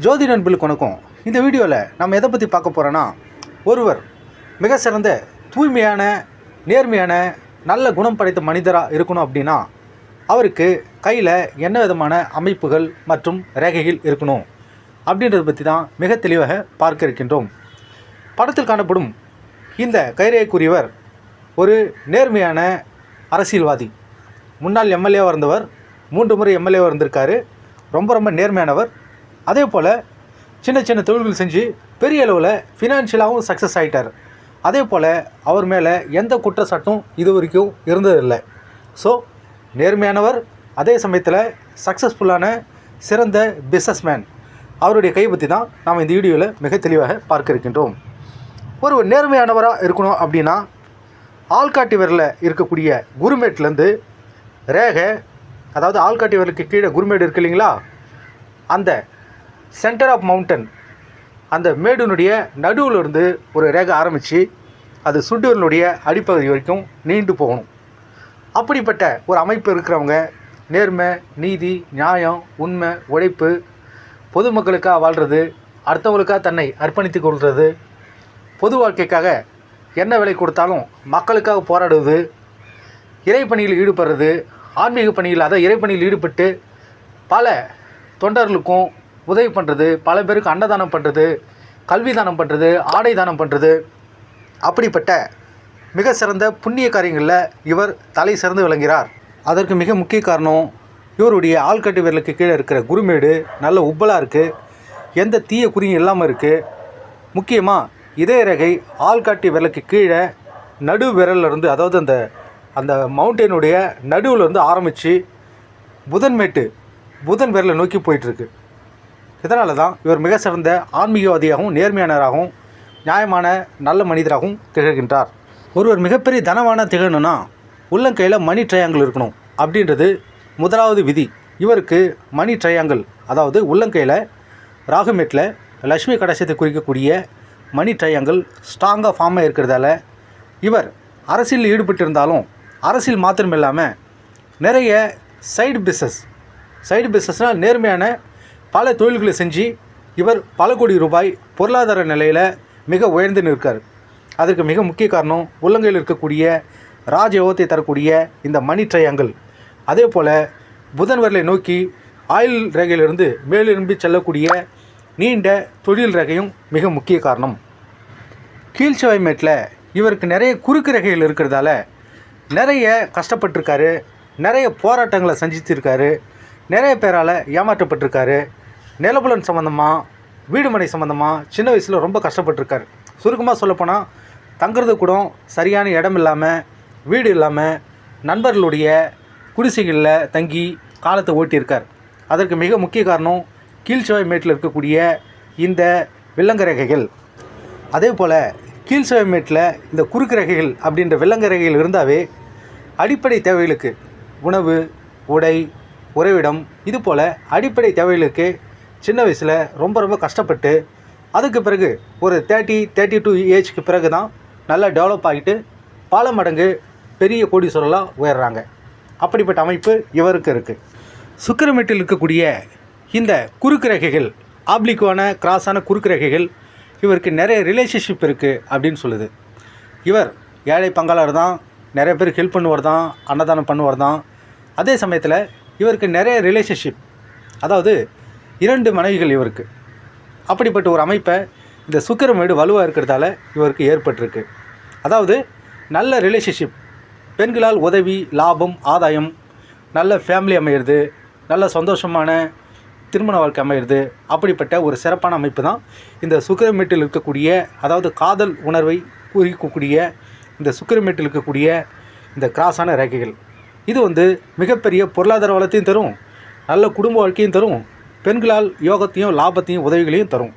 ஜோதி நண்பர்களுக்கு வணக்கம் இந்த வீடியோவில் நம்ம எதை பற்றி பார்க்க போகிறோன்னா ஒருவர் மிக சிறந்த தூய்மையான நேர்மையான நல்ல குணம் படைத்த மனிதராக இருக்கணும் அப்படின்னா அவருக்கு கையில் என்ன விதமான அமைப்புகள் மற்றும் ரேகைகள் இருக்கணும் அப்படின்றத பற்றி தான் மிக தெளிவாக பார்க்க இருக்கின்றோம். படத்தில் காணப்படும் இந்த கைரேகைக்குரியவர் ஒரு நேர்மையான அரசியல்வாதி. முன்னாள் எம்எல்ஏவாக இருந்தவர் மூன்று முறை எம்எல்ஏவாக இருந்திருக்காரு. ரொம்ப ரொம்ப நேர்மையானவர். அதே போல் சின்ன சின்ன தொழில்கள் செஞ்சு பெரிய அளவில் ஃபினான்ஷியலாகவும் சக்ஸஸ் ஆகிட்டார் அதே போல் அவர் மேலே எந்த குற்றச்சாட்டும் இது வரைக்கும் இருந்ததில்லை. ஸோ நேர்மையானவர் அதே சமயத்தில் சக்ஸஸ்ஃபுல்லான சிறந்த பிஸ்னஸ்மேன் அவருடைய கை பற்றி தான் நாம் இந்த வீடியோவில் மிக தெளிவாக பார்க்க இருக்கின்றோம். ஒருவர் நேர்மையானவராக இருக்கணும் அப்படின்னா ஆள்காட்டி விரலில் இருக்கக்கூடிய குருமேட்லேருந்து ரேகை அதாவது ஆள்காட்டி விரலுக்கு கீழே குருமேடு இருக்கு இல்லைங்களா? அந்த சென்டர் ஆஃப் மவுண்டன் அந்த மேடுனுடைய நடுவில் இருந்து ஒரு ரேகை ஆரம்பித்து அது சுண்டுவரனுடைய அடிப்பகுதி வரைக்கும் நீண்டு போகணும். அப்படிப்பட்ட ஒரு அமைப்பு இருக்கிறவங்க நேர்மை நீதி நியாயம் உண்மை உழைப்பு பொதுமக்களுக்காக வாழ்கிறது அடுத்தவங்களுக்காக தன்னை அர்ப்பணித்து கொள்வது பொது வாழ்க்கைக்காக என்ன விலை கொடுத்தாலும் மக்களுக்காக போராடுவது இறைப்பணியில் ஈடுபடுறது ஆன்மீக பணியில் அதை இறைப்பணியில் ஈடுபட்டு பல தொண்டர்களுக்கும் உதவி பண்ணுறது பல பேருக்கு அன்னதானம் பண்ணுறது கல்வி தானம் பண்ணுறது ஆடை தானம் பண்ணுறது அப்படிப்பட்ட மிக சிறந்த புண்ணிய காரியங்களில் இவர் தலை சிறந்து விளங்குகிறார். அதற்கு மிக முக்கிய காரணம் இவருடைய ஆள்கட்டு விரலுக்கு கீழே இருக்கிற குருமேடு நல்ல உப்பலாக இருக்குது எந்த தீய குறியும் இல்லாமல் இருக்குது முக்கியமாக இதய ரகை ஆள்காட்டி விரலுக்கு கீழே நடு விரல்ல இருந்து அதாவது அந்த அந்த மவுண்டெயினுடைய நடுவில் இருந்து ஆரம்பித்து புதன்மேட்டு புதன் விரலை நோக்கி போயிட்டுருக்கு இதனால தான் இவர் மிக சிறந்த ஆன்மீகவாதியாகவும் நேர்மையானவராகவும் நியாயமான நல்ல மனிதராகவும் திகழ்கின்றார். ஒருவர் மிகப்பெரிய தனவான திகழணும்னா உள்ளங்கையில் மணி ட்ரையாங்கிள் இருக்கணும் அப்படின்றது முதலாவது விதி. இவருக்கு மணி ட்ரையாங்கிள் அதாவது உள்ளங்கையில் ராகுமேட்டில் லக்ஷ்மி கடாசத்தை குறிக்கக்கூடிய மணி ட்ரையாங்கிள் ஸ்ட்ராங்காக ஃபார்மாக இருக்கிறதால இவர் அரசியலில் ஈடுபட்டிருந்தாலும் அரசியல் மாத்திரம் இல்லாமல் நிறைய சைடு பிஸ்னஸ் சைடு பிஸ்னஸ்னால் நேர்மையான பல தொழில்களை செஞ்சு இவர் பல கோடி ரூபாய் பொருளாதார நிலையில் மிக உயர்ந்து நிற்கார் அதற்கு மிக முக்கிய காரணம் உள்ளங்கையில் இருக்கக்கூடிய ராஜயோகத்தை தரக்கூடிய இந்த மணி ட்ரையாங்கிள் அதே போல் புதன் வரலை நோக்கி ஆயில் ரேகையிலிருந்து மேலெலும்பி செல்லக்கூடிய நீண்ட தொழில் ரேகையும் மிக முக்கிய காரணம். கீழ்ச்சுவைமேட்டில் இவருக்கு நிறைய குறுக்கு ரேகைகள் இருக்கிறதால நிறைய கஷ்டப்பட்டிருக்காரு. நிறைய போராட்டங்களை சந்தித்திருக்காரு நிறைய பேரால் ஏமாற்றப்பட்டிருக்காரு. நிலபுலன் சம்மந்தமாக வீடுமனை சம்மந்தமாக சின்ன வயசில் ரொம்ப கஷ்டப்பட்டிருக்காரு. சுருக்கமாக சொல்லப்போனால் தங்குறது கூட சரியான இடம் இல்லாமல் வீடு இல்லாமல் நண்பர்களுடைய குடிசைகளில் தங்கி காலத்தை ஓட்டியிருக்கார். அதற்கு மிக முக்கிய காரணம் கீழ்ச்சுவை மேட்டில் இருக்கக்கூடிய இந்த வில்லங்க ரேகைகள் அதே போல் கீழ்சுவை மேட்டில் இந்த குறுக்கு ரேகைகள் அப்படின்ற வில்லங்க ரேகைகள் இருந்தாவே அடிப்படை தேவைகளுக்கு உணவு உடை உறைவிடம் இது போல் அடிப்படை தேவைகளுக்கு சின்ன வயசில் ரொம்ப ரொம்ப கஷ்டப்பட்டு அதுக்கு பிறகு ஒரு தேர்ட்டி தேர்ட்டி டூ ஏஜ்க்கு பிறகு தான் நல்லா டெவலப் ஆகிட்டு பல மடங்கு பெரிய கோடீஸ்வரலாக உயர்றாங்க. அப்படிப்பட்ட அமைப்பு இவருக்கு இருக்குது சுக்கிரமேட்டில் இருக்கக்கூடிய இந்த குறுக்கு ரேகைகள் ஆப்ளிக்குவான கிராஸான குறுக்கு ரேகைகள் இவருக்கு நிறைய ரிலேஷன்ஷிப் இருக்குது அப்படின்னு சொல்லுது. இவர் ஏழை பங்காளர் தான் நிறைய பேருக்கு ஹெல்ப் பண்ணுவார் தான் அன்னதானம் பண்ணுவார் தான் அதே சமயத்தில் இவருக்கு நிறைய ரிலேஷன்ஷிப் அதாவது இரண்டு மனைவிகள் இவருக்கு. அப்படிப்பட்ட ஒரு அமைப்பை இந்த சுக்கிரமேடு வலுவாக இருக்கிறதால இவருக்கு ஏற்பட்டிருக்கு. அதாவது நல்ல ரிலேஷன்ஷிப் பெண்களால் உதவி லாபம் ஆதாயம் நல்ல ஃபேமிலி அமையிறது நல்ல சந்தோஷமான திருமண வாழ்க்கை அமையிறது அப்படிப்பட்ட ஒரு சிறப்பான அமைப்பு தான் இந்த சுக்கிரமேட்டில் இருக்கக்கூடிய அதாவது காதல் உணர்வை குறிக்கக்கூடிய இந்த சுக்கிரமேட்டில் இருக்கக்கூடிய இந்த கிராஸான ரேகைகள். இது வந்து மிகப்பெரிய பொருளாதார வளத்தையும் தரும் நல்ல குடும்ப வாழ்க்கையும் தரும் பெண்களால் யோகத்தையும் லாபத்தையும் உதவிகளையும் தரும்.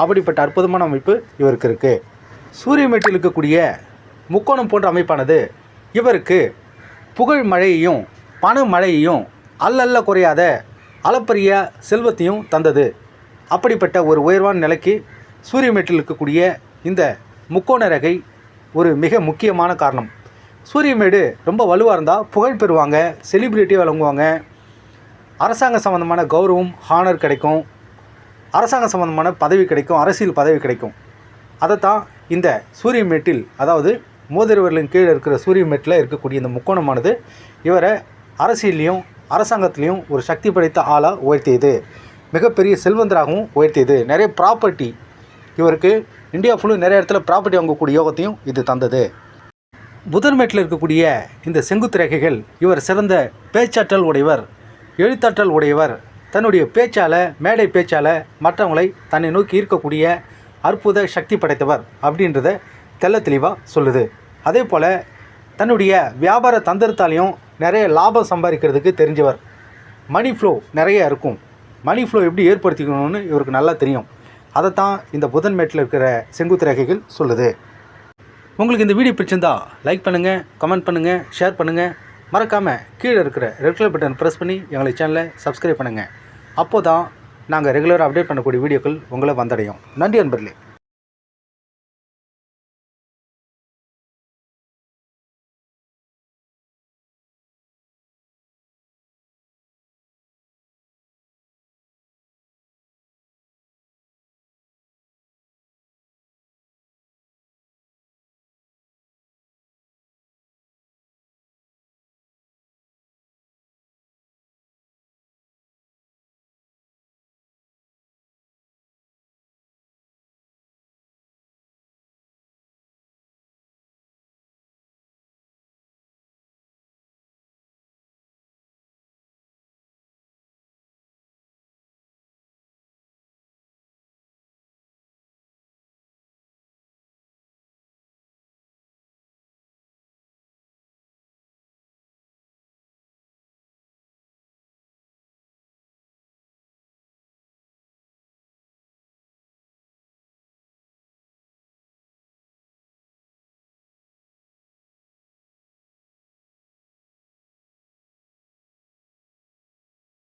அப்படிப்பட்ட அற்புதமான அமைப்பு இவருக்கு இருக்குது சூரியமேட்டில் இருக்கக்கூடிய முக்கோணம் போன்ற அமைப்பானது இவருக்கு புகழ் மழையையும் பண மழையையும் அல்லல்ல குறையாத அளப்பரிய செல்வத்தையும் தந்தது. அப்படிப்பட்ட ஒரு உயர்வான நிலைக்கு சூரியமேட்டில் இருக்கக்கூடிய இந்த முக்கோண ரகை ஒரு மிக முக்கியமான காரணம். சூரியமேடு ரொம்ப வலுவாக இருந்தால் புகழ் பெறுவாங்க செலிப்ரிட்டி வழங்குவாங்க அரசாங்க சம்மந்தமான கௌரவம் ஹானர் கிடைக்கும். அரசாங்க சம்மந்தமான பதவி கிடைக்கும் அரசியல் பதவி கிடைக்கும். அதைத்தான் இந்த சூரிய மேட்டில் அதாவது மோதிரவர்களின் கீழே இருக்கிற சூரிய மேட்டில் இருக்கக்கூடிய இந்த முக்கோணமானது இவரை அரசியல்லையும் அரசாங்கத்திலையும் ஒரு சக்தி படைத்த ஆளாக உயர்த்தியது. மிகப்பெரிய செல்வந்தராகவும் உயர்த்தியது. நிறைய ப்ராப்பர்ட்டி இவருக்கு இந்தியா ஃபுல்லும் நிறைய இடத்துல ப்ராப்பர்ட்டி வாங்கக்கூடிய யோகத்தையும் இது தந்தது. புதன்மேட்டில் இருக்கக்கூடிய இந்த செங்குத்து ரேகைகள் இவர் சிறந்த பேச்சாற்றல் உடையவர். எழுத்தாற்றல் உடையவர். தன்னுடைய பேச்சால் மேடை பேச்சால் மற்றவங்களை தன்னை நோக்கி ஈர்க்கக்கூடிய அற்புத சக்தி படைத்தவர் அப்படின்றத தெள்ள தெளிவாக சொல்லுது. அதே போல் தன்னுடைய வியாபார தந்திரத்தாலையும் நிறைய லாபம் சம்பாதிக்கிறதுக்கு தெரிஞ்சவர் மணி ஃப்ளோ நிறைய இருக்கும். மணி ஃப்ளோ எப்படி ஏற்படுத்திக்கணும்னு இவருக்கு நல்லா தெரியும். அதைத்தான் இந்த புதன் மேட்டில் இருக்கிற செங்குத்து ரேகைகள் சொல்லுது. உங்களுக்கு இந்த வீடியோ பிடிச்சிருந்தா லைக் பண்ணுங்கள் கமெண்ட் பண்ணுங்கள் ஷேர் பண்ணுங்கள் மறக்காமல் கீழே இருக்கிற ரெகுலர் பட்டன் ப்ரெஸ் பண்ணி எங்களை சேனலை சப்ஸ்கிரைப் பண்ணுங்கள் அப்போ தான் நாங்கள் ரெகுலராக அப்டேட் பண்ணக்கூடிய வீடியோக்கள் உங்களை வந்தடையும். நன்றி அன்பர்களே.